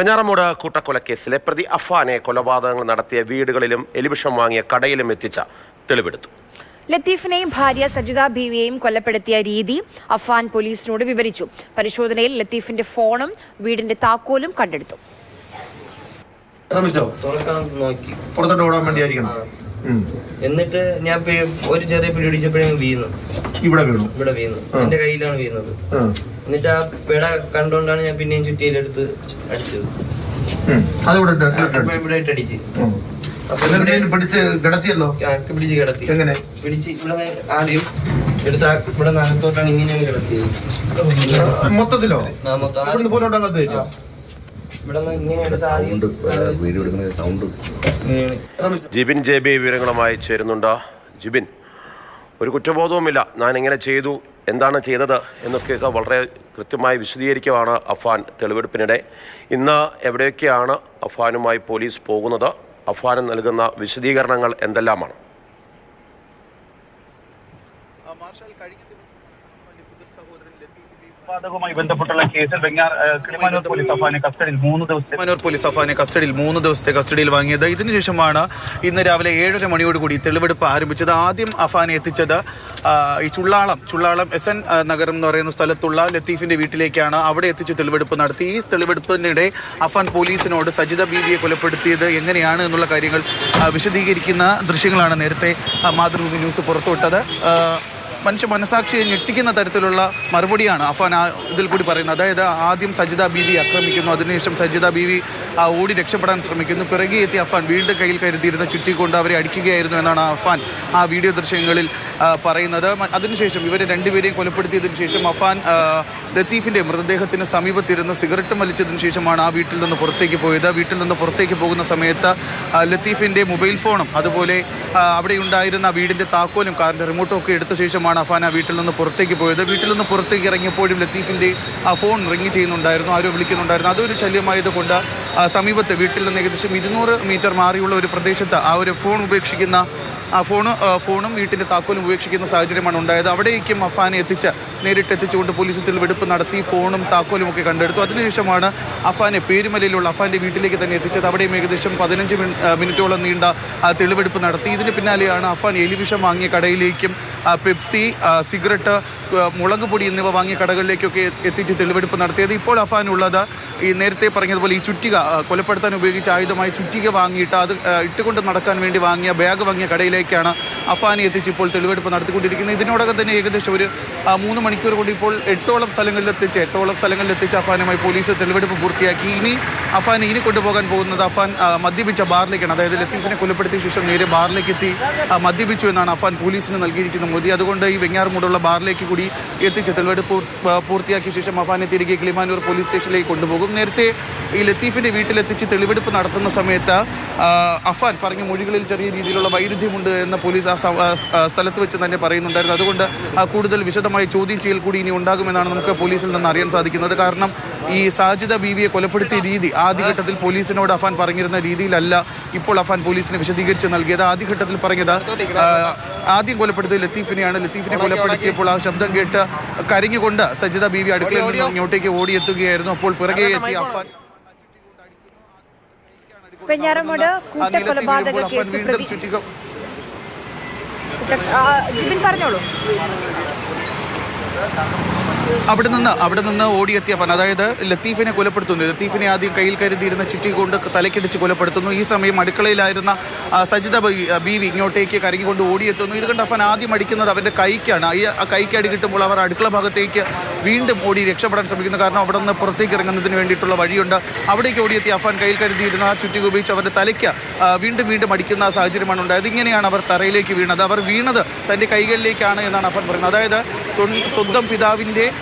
വെഞ്ഞാറമൂട് കൂട്ടക്കൊലക്കേസിലെ പ്രതി അഫാനെ കൊലപാതകങ്ങൾ നടത്തിയ വീടുകളിലും എലിവിഷം വാങ്ങിയ കടയിലും എത്തിച്ച തെളിവെടുത്തു. ലത്തീഫിനെയും ഭാര്യ സജിത ബീവിയെയും കൊലപ്പെടുത്തിയ രീതി അഫാൻ പോലീസിനോട് വിവരിച്ചു. പരിശോധനയിൽ ലത്തീഫിന്റെ ഫോണും വീടിന്റെ താക്കോലും കണ്ടെടുത്തു. ശ്രമിച്ചോ? നോക്കി. പുറത്തോട്ട് ഓടാൻ വേണ്ടിയായിരിക്കണം. എന്നിട്ട് ഞാൻ ഒരു ചെറിയ പിടി പിടിച്ചപ്പോഴും വീണു. ഇവിടെ വീണു. ഇവിടെ വീണു. എന്റെ കയ്യിലാണ് വീണത്. എന്നിട്ട് ആ പിട കണ്ടോണ്ടാണ് ഞാൻ പിന്നെയും ചുറ്റിയിലെടുത്ത് അടിച്ചത്. ഉം. അത് ഇവിടെ ഇട്ട് അടിച്ച്. പിടിച്ച് കിടത്തിയല്ലോ? പിടിച്ച് കിടത്തി. എങ്ങനെ? പിടിച്ച് ഇവിടെ ആദ്യം എടുത്ത ഇവിടെ കിടത്തിയത്. മൊത്തത്തിലോ? മൊത്തം ജിബിൻ ജെ ബി വിവരങ്ങളുമായി ചേരുന്നുണ്ട്. ജിബിൻ ഒരു കുറ്റബോധവുമില്ല. ഞാൻ ഇങ്ങനെ ചെയ്തു. എന്താണ് ചെയ്തത് എന്നൊക്കെയൊക്കെ വളരെ കൃത്യമായി വിശദീകരിക്കുവാണ് അഫാൻ തെളിവെടുപ്പിനിടെ. ഇന്ന് എവിടെയൊക്കെയാണ് അഫാനുമായി പോലീസ് പോകുന്നത്? അഫാന് നൽകുന്ന വിശദീകരണങ്ങൾ എന്തെല്ലാമാണ്? കൊലപാതകവുമായി ബന്ധപ്പെട്ടുള്ള കേസിൽ വെങ്ങാർ കിളിമാനൂർ പോലീസ് അഫാനെ കസ്റ്റഡിയിൽ മൂന്ന് ദിവസത്തെ മനോർ പോലീസ് അഫാനെ കസ്റ്റഡിയിൽ മൂന്ന് ദിവസത്തെ കസ്റ്റഡിയിൽ വാങ്ങിയത്. ഇതിനുശേഷമാണ് ഇന്ന് രാവിലെ ഏഴര മണിയോടുകൂടി തെളിവെടുപ്പ് ആരംഭിച്ചത്. ആദ്യം അഫാനെ എത്തിച്ചത് ഈ ചുള്ളാളം ചുള്ളാളം എസ് എൻ നഗരം എന്ന് പറയുന്ന സ്ഥലത്തുള്ള ലത്തീഫിന്റെ വീട്ടിലേക്കാണ് അവിടെ എത്തിച്ച് തെളിവെടുപ്പ് നടത്തി. ഈ തെളിവെടുപ്പിനിടെ അഫാൻ പോലീസിനോട് സജിത ബീവിയെ കൊലപ്പെടുത്തിയത് എങ്ങനെയാണ് എന്നുള്ള കാര്യങ്ങൾ വിശദീകരിക്കുന്ന ദൃശ്യങ്ങളാണ് നേരത്തെ മാതൃഭൂമി ന്യൂസ് പുറത്തുവിട്ടത്. മനുഷ്യ മനസാക്ഷിയെ ഞെട്ടിക്കുന്ന തരത്തിലുള്ള മറുപടിയാണ് അഫാൻ ആ ഇതിൽ കൂടി പറയുന്നത്. അതായത് ആദ്യം സജിത ബീവി ആക്രമിക്കുന്നു അതിനുശേഷം സജിത ബീവി ആ ഓടി രക്ഷപ്പെടാൻ ശ്രമിക്കുന്നു. പിറകെ എത്തി അഫാൻ വീണ്ടും കയ്യിൽ കരുതിയിരുന്ന ചുറ്റിക്കൊണ്ട് അവരെ അടിക്കുകയായിരുന്നു എന്നാണ് അഫാൻ ആ വീഡിയോ ദൃശ്യങ്ങളിൽ പറയുന്നത്. അതിനുശേഷം ഇവരെ രണ്ടുപേരെയും കൊലപ്പെടുത്തിയതിനു ശേഷം അഫാൻ ലത്തീഫിന്റെ മൃതദേഹത്തിന് സമീപത്തിരുന്ന് സിഗരറ്റ് വലിച്ചതിന് ശേഷമാണ് ആ വീട്ടിൽ നിന്ന് പുറത്തേക്ക് പോയത്. വീട്ടിൽ നിന്ന് പുറത്തേക്ക് പോകുന്ന സമയത്ത് ലത്തീഫിന്റെ മൊബൈൽ ഫോണും അതുപോലെ അവിടെ ഉണ്ടായിരുന്ന വീടിന്റെ താക്കോലും കാറിന്റെ റിമോട്ടും ഒക്കെ എടുത്ത ശേഷമാണ് അഫാൻ അഫാന വീട്ടിൽ നിന്ന് പുറത്തേക്ക് പോയത്. വീട്ടിൽ നിന്ന് പുറത്തേക്ക് ഇറങ്ങിയപ്പോഴും ലത്തീഫിന്റെ ആ ഫോൺ റിങ് ചെയ്യുന്നുണ്ടായിരുന്നു. ആരോ വിളിക്കുന്നുണ്ടായിരുന്നു. അതൊരു ശല്യമായതുകൊണ്ട് സമീപത്ത് വീട്ടിൽ നിന്ന് ഏകദേശം ഇരുന്നൂറ് മീറ്റർ മാറിയുള്ള ഒരു പ്രദേശത്ത് ആ ഒരു ഫോൺ ഉപേക്ഷിക്കുന്ന ആ ഫോണ് ഫോണും വീട്ടിന്റെ താക്കോലും ഉപേക്ഷിക്കുന്ന സാഹചര്യമാണ് ഉണ്ടായത്. അവിടേക്കും അഫാനെ എത്തിച്ച് നേരിട്ട് എത്തിച്ചുകൊണ്ട് പോലീസ് തെളിവെടുപ്പ് നടത്തി ഫോണും താക്കോലും ഒക്കെ കണ്ടെടുത്തു. അതിനുശേഷമാണ് അഫാനെ പേരുമലയിലുള്ള അഫാന്റെ വീട്ടിലേക്ക് തന്നെ എത്തിച്ചത്. അവിടെയും ഏകദേശം പതിനഞ്ച് മിനിറ്റോളം നീണ്ട തെളിവെടുപ്പ് നടത്തി. ഇതിന് പിന്നാലെയാണ് അഫാൻ എലിവിഷം വാങ്ങിയ കടയിലേക്കും പെപ്സി സിഗരറ്റ് മുളക് പൊടി എന്നിവ വാങ്ങിയ കടകളിലേക്കൊക്കെ എത്തിച്ച് തെളിവെടുപ്പ് നടത്തിയത്. ഇപ്പോൾ അഫാനുള്ളത് ഈ നേരത്തെ പറഞ്ഞതുപോലെ ഈ ചുറ്റിക കൊലപ്പെടുത്താൻ ഉപയോഗിച്ച ആയുധമായി ചുറ്റിക വാങ്ങിയിട്ട് അത് ഇട്ടുകൊണ്ട് നടക്കാൻ വേണ്ടി വാങ്ങിയ ബാഗ് വാങ്ങിയ കടയിലേക്കാണ് അഫാനെ എത്തിച്ച് ഇപ്പോൾ തെളിവെടുപ്പ് നടത്തിക്കൊണ്ടിരിക്കുന്നത്. ഇതിനോടകം തന്നെ ഏകദേശം ഒരു മൂന്ന് മണിക്കൂർ കൊണ്ട് ഇപ്പോൾ എട്ടോളം സ്ഥലങ്ങളിലെത്തിച്ച് എട്ടോളം സ്ഥലങ്ങളിലെത്തിച്ച് അഫാനുമായി പോലീസ് തെളിവെടുപ്പ് പൂർത്തിയാക്കി. ഇനി അഫാൻ ഇനി കൊണ്ടുപോകാൻ പോകുന്നത് അഫാൻ മദ്യപിച്ച ബാറിലേക്കാണ്. അതായത് ലത്തീഫിനെ കൊലപ്പെടുത്തിയ ശേഷം നേരെ ബാറിലേക്ക് എത്തി മദ്യപിച്ചു എന്നാണ് അഫാൻ പോലീസിന് നൽകിയിരിക്കുന്ന മോദി. അതുകൊണ്ട് ഈ വെങ്ങാറുമൂടുള്ള ബാറിലേക്ക് കൂടി എത്തിച്ച് തെളിവെടുപ്പ് പൂർത്തിയാക്കിയ ശേഷം അഫാനെ തിരികെ കിളിമാനൂർ പോലീസ് സ്റ്റേഷനിലേക്ക് കൊണ്ടുപോകും. നേരത്തെ ഈ ലത്തീഫിന്റെ വീട്ടിലെത്തിച്ച് തെളിവെടുപ്പ് നടത്തുന്ന സമയത്ത് അഫാൻ പറഞ്ഞ മൊഴികളിൽ ചെറിയ രീതിയിലുള്ള വൈരുദ്ധ്യമുണ്ട് എന്ന് പോലീസ് ആ സ്ഥലത്ത് വെച്ച് തന്നെ പറയുന്നുണ്ടായിരുന്നു. അതുകൊണ്ട് കൂടുതൽ വിശദമായ ചോദ്യം ചെയ്യൽ കൂടി ഇനി ഉണ്ടാകുമെന്നാണ് നമുക്ക് പോലീസിൽ നിന്ന് അറിയാൻ സാധിക്കുന്നത്. കാരണം ഈ സാജിദ ബീവിയെ കൊലപ്പെടുത്തിയ രീതി ആദ്യഘട്ടത്തിൽ പോലീസിനോട് അഫാൻ പറഞ്ഞിരുന്ന രീതിയിലല്ല ഇപ്പോൾ അഫാൻ പോലീസിന് വിശദീകരിച്ച് നൽകിയത്. ആദ്യഘട്ടത്തിൽ പറഞ്ഞത് ആദ്യം കൊലപ്പെടുത്തിയത് ലത്തീഫിനെയാണ്. ലത്തീഫിനെ കൊലപ്പെടുത്തിയപ്പോൾ ആ ശബ്ദം കേട്ട് കരഞ്ഞുകൊണ്ട് സജിത ബീവി അടുക്കളയിൽ നിന്ന് ഇങ്ങോട്ടേക്ക് ഓടിയെത്തുകയായിരുന്നു. അപ്പോൾ പിറകെ എത്തി അഫാൻ വെഞ്ഞാറമൂട് കൂട്ടക്കൊലപാതക കേസ് വീണ്ടും പ്രതി ജിബിൻ പറഞ്ഞോളൂ. അവിടെ നിന്ന് അവിടെ നിന്ന് ഓടിയെത്തിയ ഫൻ അതായത് ലത്തീഫിനെ കൊലപ്പെടുത്തുന്നു. ലത്തീഫിനെ ആദ്യം കയ്യിൽ കരുതിയിരുന്ന ചുറ്റി കൊണ്ട് തലക്കിടിച്ച് കൊലപ്പെടുത്തുന്നു. ഈ സമയം അടുക്കളയിലായിരുന്ന സജിത ബീവി ഇങ്ങോട്ടേക്ക് കരങ്ങിക്കൊണ്ട് ഓടിയെത്തുന്നു. ഇത് കണ്ട് അഫൻ ആദ്യം അടിക്കുന്നത് അവന്റെ കൈക്കാണ്. ഈ ആ കൈക്ക് അടി കിട്ടുമ്പോൾ അവർ അടുക്കള ഭാഗത്തേക്ക് വീണ്ടും ഓടി രക്ഷപ്പെടാൻ ശ്രമിക്കുന്നു. കാരണം അവിടെ നിന്ന് പുറത്തേക്ക് ഇറങ്ങുന്നതിന് വേണ്ടിയിട്ടുള്ള വഴിയുണ്ട്. അവിടേക്ക് ഓടിയെത്തിയ അഫാൻ കയ്യിൽ കരുതിയിരുന്ന ആ ചുറ്റി ഉപയോഗിച്ച് അവന്റെ തലയ്ക്ക് വീണ്ടും വീണ്ടും അടിക്കുന്ന സാഹചര്യമാണ് ഉണ്ടായത്. ഇങ്ങനെയാണ് അവർ തറയിലേക്ക് വീണത്. അവർ വീണത് തന്റെ കൈകളിലേക്കാണ് എന്നാണ് അഫാൻ പറയുന്നത്. അതായത് സ്വന്തം പിതാവിന്റെ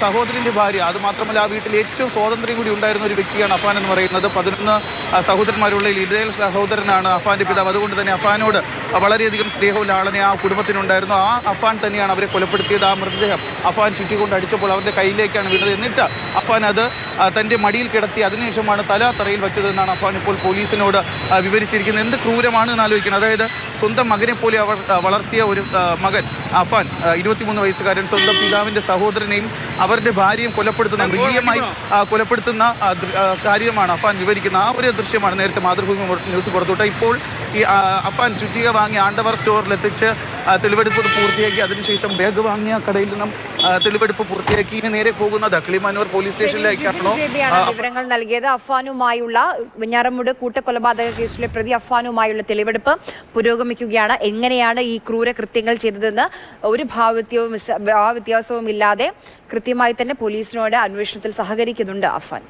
സഹോദരന്റെ ഭാര്യ. അത് മാത്രമല്ല ആ വീട്ടിൽ ഏറ്റവും സ്വാതന്ത്ര്യം കൂടി ഉണ്ടായിരുന്ന ഒരു വ്യക്തിയാണ് അഫാൻ എന്ന് പറയുന്നത്. പതിനൊന്ന് ആ, സഹോദരന്മാരുള്ള ഇതേ സഹോദരനാണ് അഫാന്റെ പിതാവ്. അതുകൊണ്ട് തന്നെ അഫാനോട് വളരെയധികം സ്നേഹവും ലാളനെ ആ കുടുംബത്തിനുണ്ടായിരുന്നു ആ അഫാൻ തന്നെയാണ് അവരെ കൊലപ്പെടുത്തിയത്. ആ മൃതദേഹം അഫാൻ ചുറ്റിക്കൊണ്ട് അടിച്ചപ്പോൾ അവരുടെ കയ്യിലേക്കാണ് വീണത്. എന്നിട്ട് അഫാൻ അത് തന്റെ മടിയിൽ കിടത്തി അതിനുശേഷമാണ് തല തറയിൽ വെച്ചതെന്നാണ് അഫാൻ ഇപ്പോൾ പോലീസിനോട് വിവരിച്ചിരിക്കുന്നത്. എന്ത് ക്രൂരമാണ് എന്ന് ആലോചിക്കുന്നത് അതായത് സ്വന്തം മകനെ പോലെ അവർ വളർത്തിയ ഒരു മകൻ അഫാൻ ഇരുപത്തിമൂന്ന് വയസ്സുകാരൻ സ്വന്തം പിതാവിന്റെ സഹോദരനെയും അവരുടെ ഭാര്യയും കൊലപ്പെടുത്തുന്ന മൃഗീയമായി കൊലപ്പെടുത്തുന്ന കാര്യമാണ് അഫാൻ വിവരിക്കുന്ന ആ ഒരു ദൃശ്യമാണ് നേരത്തെ മാതൃഭൂമി ന്യൂസ് പുറത്തുവിട്ട ഇപ്പോൾ ഈ അഫാൻ ചുറ്റിക വാങ്ങി ആണ്ടവർ സ്റ്റോറിലെത്തിച്ച് തെളിവെടുപ്പ് പൂർത്തിയാക്കി. അതിനുശേഷം ബാഗ് വാങ്ങിയ കടയിൽ നിന്നും തെളിവെടുപ്പ് പൂർത്തിയാക്കി. ഇനി നേരെ പോകുന്നത് കിളിമാനൂർ പോലീസ് സ്റ്റേഷനിലേക്കാണോ വിവരങ്ങൾ നൽകിയത്. അഫാനുമായുള്ള വെഞ്ഞാറമൂട് കൂട്ടക്കൊലപാതക കേസിലെ പ്രതി അഫാനുമായുള്ള തെളിവെടുപ്പ് പുരോഗമിക്കുകയാണ് എങ്ങനെയാണ് ഈ ക്രൂര കൃത്യങ്ങൾ ചെയ്തതെന്ന് ഒരു ഭാവവ്യത്യവും ഭാവവ്യത്യാസവും ഇല്ലാതെ കൃത്യമായി തന്നെ പോലീസിനോട് അന്വേഷണത്തിൽ സഹകരിക്കുന്നുണ്ട് അഫാൻ